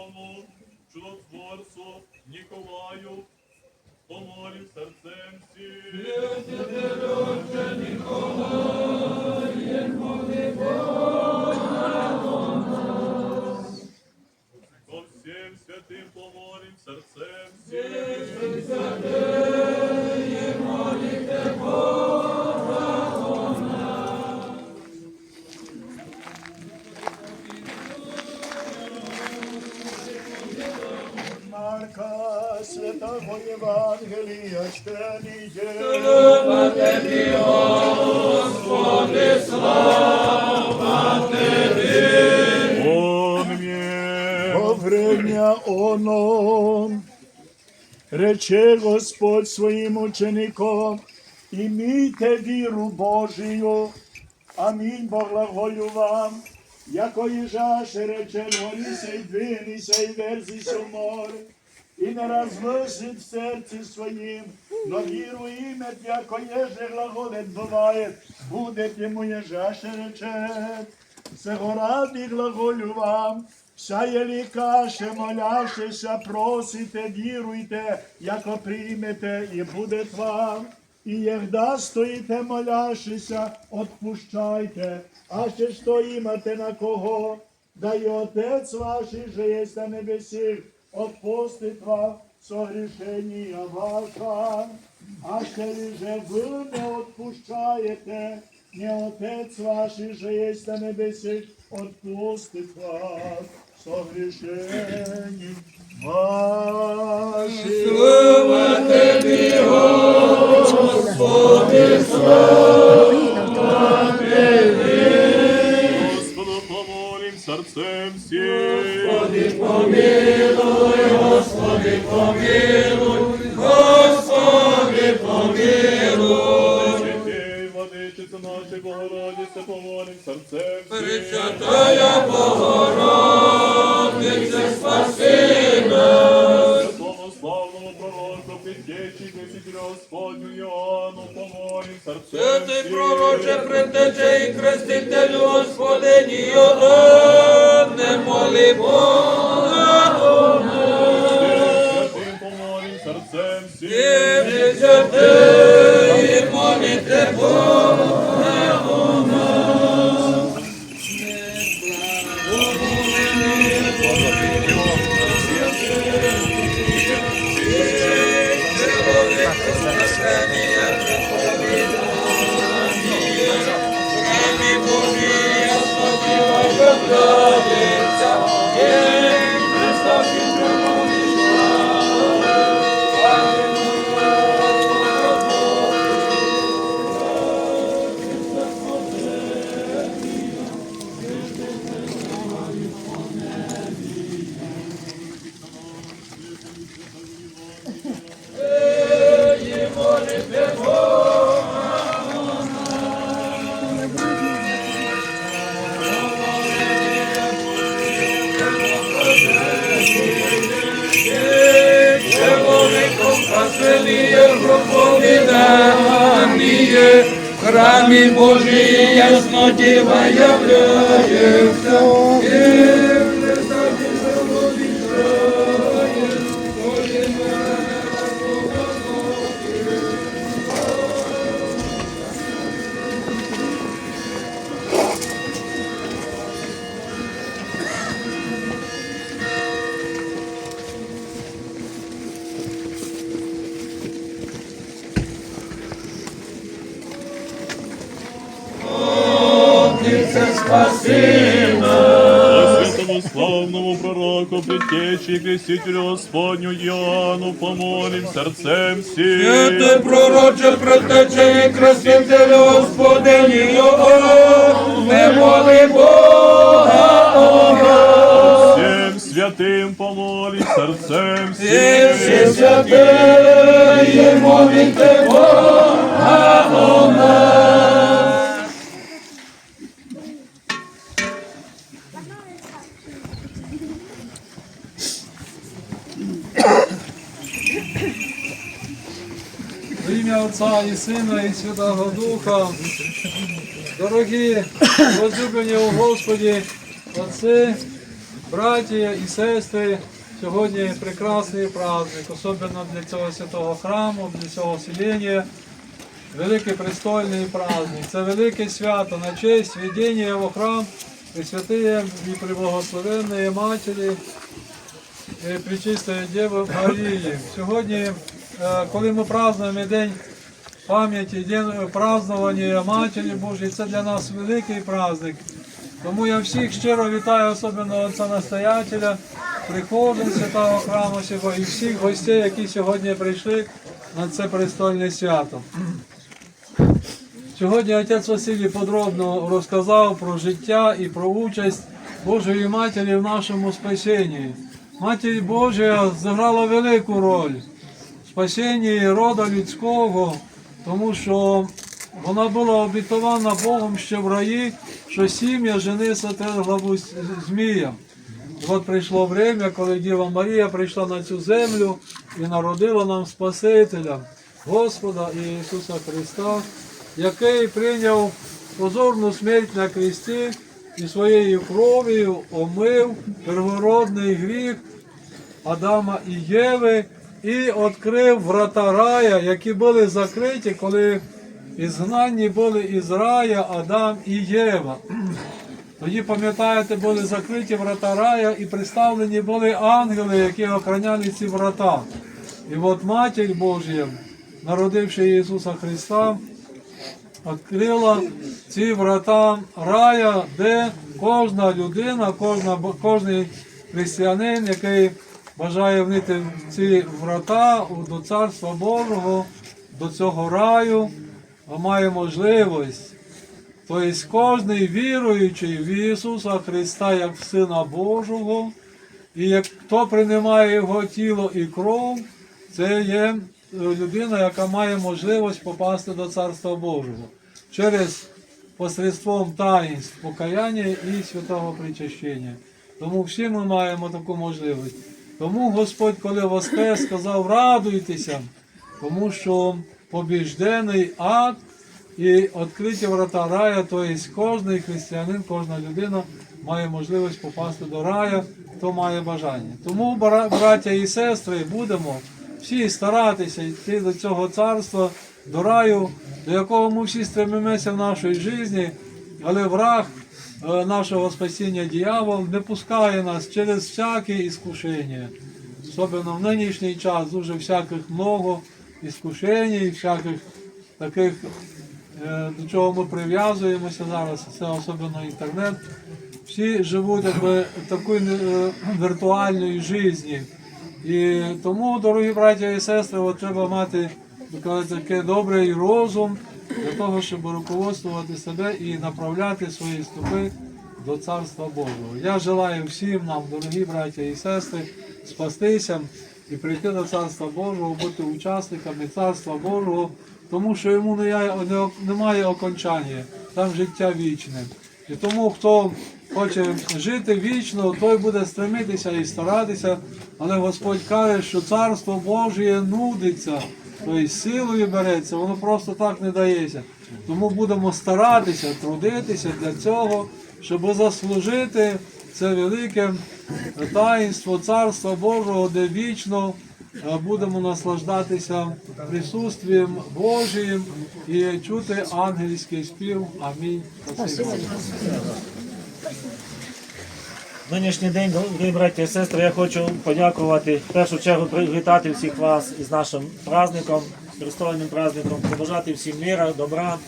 святому чудотворцу Ніколаю, помолім серцем всім. Ко всім святим помолім серцем всім. Святого Євангелія чтеніє. Пом'є. Во время рече Господь своїм ученикам, імійте віру Божію, амінь, благоволю вам, яко їжаше рече горі сей двини, сей верзися в море, і не размислить в серці своїм, но віру імет, яко еже глаголет буває, буде йому єжаше рече. Сего ради глаголю вам, вся єлі каше, моляшеся, просите, віруйте, яко приймете, і буде вам. І єгда стоїте, моляшеся, отпущайте, а ще що імате на кого, да й Отець ваш, же єсть на небесіх, отпустить вам согрішення ваша. А ще ли же ви не отпущаєте, не Отець ваш, же єсть на небесіх, отпустить вас согрішення ваші. Господу помолім серцем всім. Святій владичице наші Богородице, помолім серцем всім. Пречатая Богородице, спаси нас. Христі Господню Святий пророче, предтече і крестителю Господині Йоанне, молі Бога. Святим помолім серцем всім. Єві святим моліте в храмі Божій ясно діва являється. Предтечі, Крестителю Господню Іоанну, помолім серцем всім. Святе пророче, предтече і красителю Господині Його, не моли Бога о нас. Всім святим помолім серцем Всі всім. святиї, Сина, і Святого Духа. Дорогі, возлюблені у Господі, отці, браті і сестри, сьогодні прекрасний праздник, особливо для цього святого храму, для цього селення. Великий престольний праздник. Це велике свято на честь введення в храм Пресвятої і Преблагословенної Матері е, Пречистої Діви Марії. Сьогодні, е, коли ми празднуємо День пам'яті, празднування Матері Божої, це для нас великий праздник. Тому я всіх щиро вітаю, особливо отця настоятеля, прихожан святого храму сього і всіх гостей, які сьогодні прийшли на це престольне свято. Сьогодні отець Василій подробно розказав про життя і про участь Божої Матері в нашому спасінні. Матір Божа зіграла велику роль в спасінні рода людського, тому що вона була обітована Богом ще в раї, що сім'я жени сотре главу змія. От прийшло время, коли Діва Марія прийшла на цю землю і народила нам Спасителя, Господа Ісуса Христа, який прийняв позорну смерть на кресті і своєю кров'ю омив первородний гріх Адама і Єви і відкрив врата рая, які були закриті, коли ізгнані були із рая Адам і Єва. Тоді, пам'ятаєте, були закриті врата рая і представлені були ангели, які охороняли ці врата. І от Матір Божія, народивши Ісуса Христа, відкрила ці врата рая, де кожна людина, кожна, кожний християнин, який бажає внити в ці врата до Царства Божого, до цього раю, а має можливість. Тобто кожний віруючий в Ісуса Христа як в Сина Божого, і як хто приймає Його тіло і кров, це є е, людина, яка має можливість попасти до Царства Божого через посредством таїнств покаяння і святого причащення. Тому всі ми маємо таку можливість. Тому Господь, коли воскрес, сказав, радуйтеся, тому що побіждений ад і відкриті врата рая, тобто кожен християнин, кожна людина має можливість попасти до рая, хто має бажання. Тому, браття і сестри, будемо всі старатися йти до цього царства, до раю, до якого ми всі стремимося в нашій житті, але враг е, нашого спасіння дьявол не пускає нас через всяке іскушення. Особливо в нинішній час дуже всяких много іскушень, всяких таких, е, до чого ми прив'язуємося зараз, це особливо інтернет. Всі живуть якби такою е, віртуальною життю. І тому, дорогі браття і сестри, от треба мати таке- добрий розум для того, щоб руководствувати себе і направляти свої стопи до Царства Божого. Я желаю всім нам, дорогі браття і сестри, спастися і прийти до Царства Божого, бути учасниками Царства Божого, тому що йому немає окончання, там життя вічне. І тому, хто хоче жити вічно, той буде стремитися і старатися, але Господь каже, що Царство Божє нудиться, тобто силою береться, воно просто так не дається. Тому будемо старатися, трудитися для цього, щоб заслужити це велике таїнство Царства Божого, де вічно е, будемо наслаждатися присутствієм Божиїм і чути ангельський спів. Амінь. Нинішній день, дорогі браті і сестри, я хочу подякувати в першу чергу привітати всіх вас із нашим праздником, пристойним праздником, побажати всім міра, добра.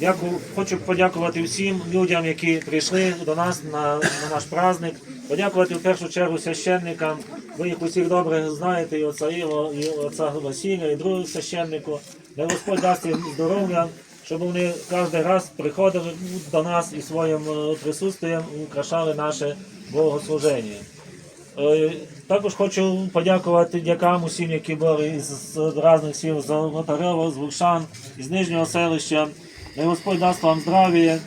Дякую, хочу подякувати всім людям, які прийшли до нас на, на наш праздник. Подякувати в першу чергу священникам. Ви їх усіх добре знаєте, і отця Іво, і отця Василя, і другого священнику. Дай Господь дасть їм здоров'я, щоб вони кожен раз приходили до нас і своїм е, присутствием украшали наше богослуження. Е, Також хочу подякувати дякам усім, які були з різних сіл з Золотарева, з Вуршан, із Нижнього селища. Дай Господь дасть вам здрав'я,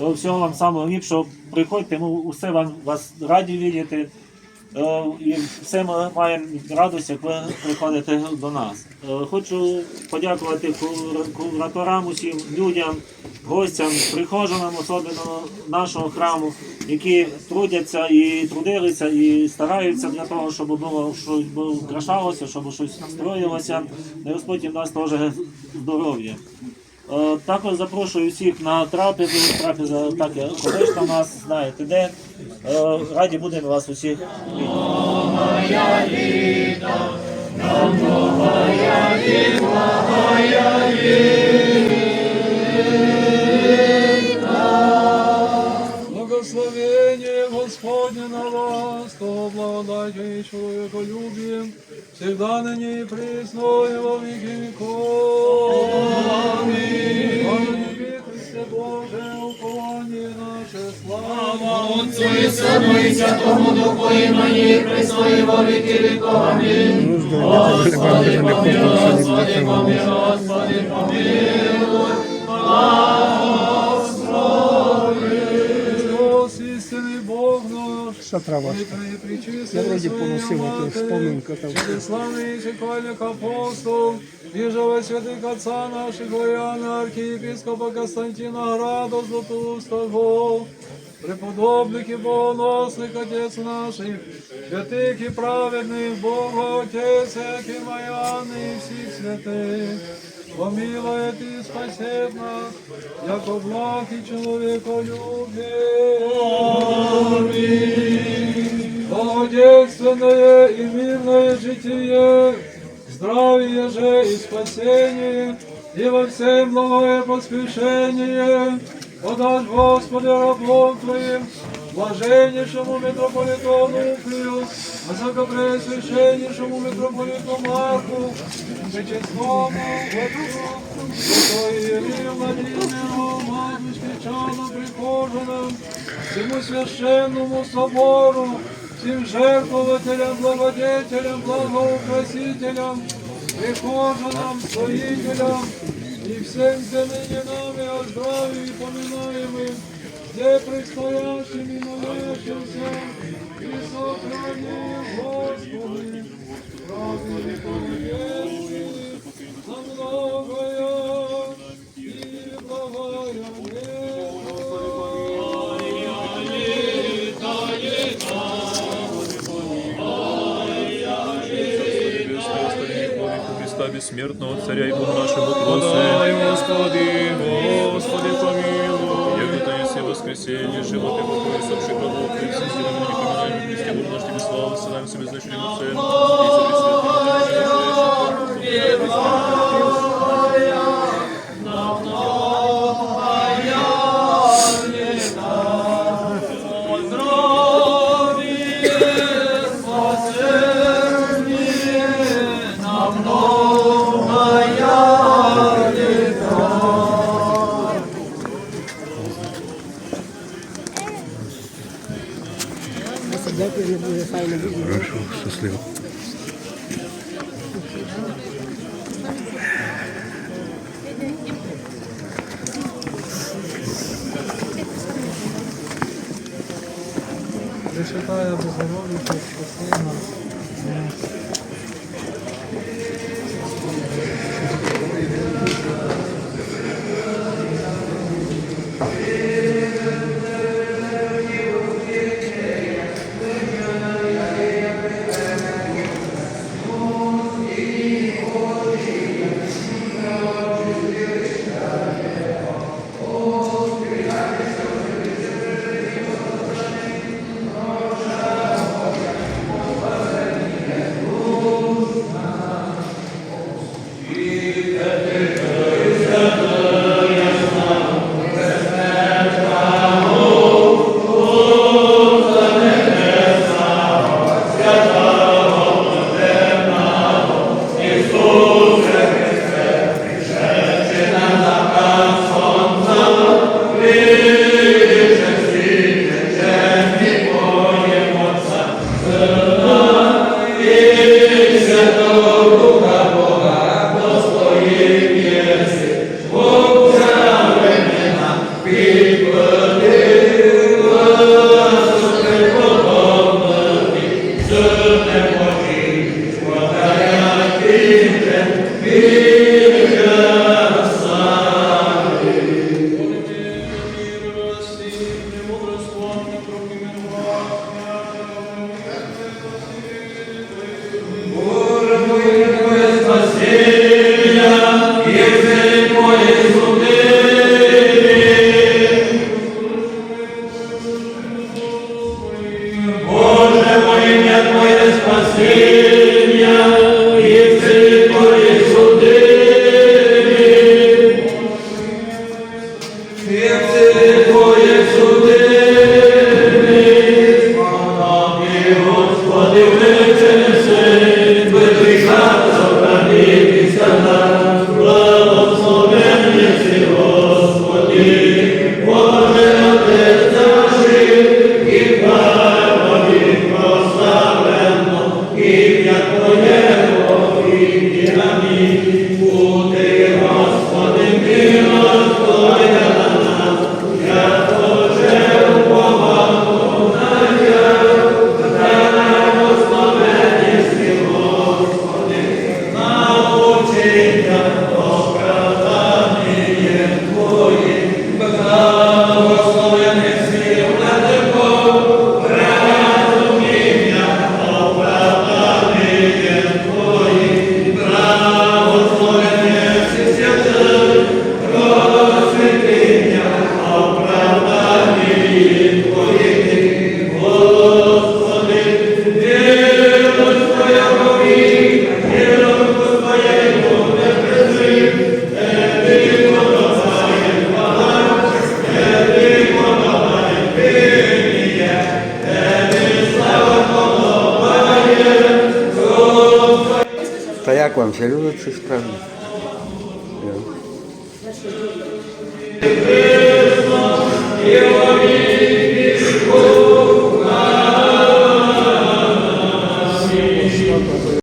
всього вам самого ліпшого. Приходьте, ми усе вам вас раді бачити. Е, І все ми маємо радість, як ви приходите до нас. Е, Хочу подякувати кур- кураторам, усім людям, гостям, прихожанам, особливо нашого храму, які трудяться і трудилися, і стараються для того, щоб було щось украшалося, щоб щось строїлося. І Господь їм дасть теж здоров'я. Е, Також запрошую всіх на трапезу. Трапеза так як колишня у нас, знаєте де. Е, Раді будемо вас усіх. Благословение Господне на вас, то благодатью и человеколюбием, всегда ныне и присно и во веки веков. Аминь. Боже, упование наше, слава Отцу і Сину і Святому Духу, і нині, і во віки віков. Амінь. Господи, помилуй, Господи, помилуй, Господи, помилуй. Христос, истинный Бог наш, треба? Я вроді поносив оту вспоминку там. Славный и апостол, Вижего святых отца наших Лояна, архиепископа Константина Града Златоустого, преподобных и богоносных отец наших, святых и праведных Бога Отец, и Маяны и всех святых, помилует и спасет нас, яко благ и человеколюбие. Благодетельственное и мирное житие, здравие же и спасение, и во всем благое поспешение, подашь Господи рабом Твоим, блаженнейшему митрополиту Нуклею, высокопреосвященнейшему митрополиту Марку, пречестному Отцу, Святой Еле Владимиру, Матушке Чаду прихожанам, всему священному собору, всем жертвователям, благодетелям, благоукрасителям, прихожанам, стоителям и всем ныне нами о здравии поминаемым, где предстоящим и молящимся, и сохрани, Господи, правды веков вечных, на многое и благая Христа бессмертного, Царя и Бога нашего Подай, Господи, Господи, помилуй. Яко есть воскресенье, живот и покой, сопший пророк, и все сделанные не поминаем, Христе Богу наш Тебе славу, ссылаем себе значением Отцем, и Дякую, буде Та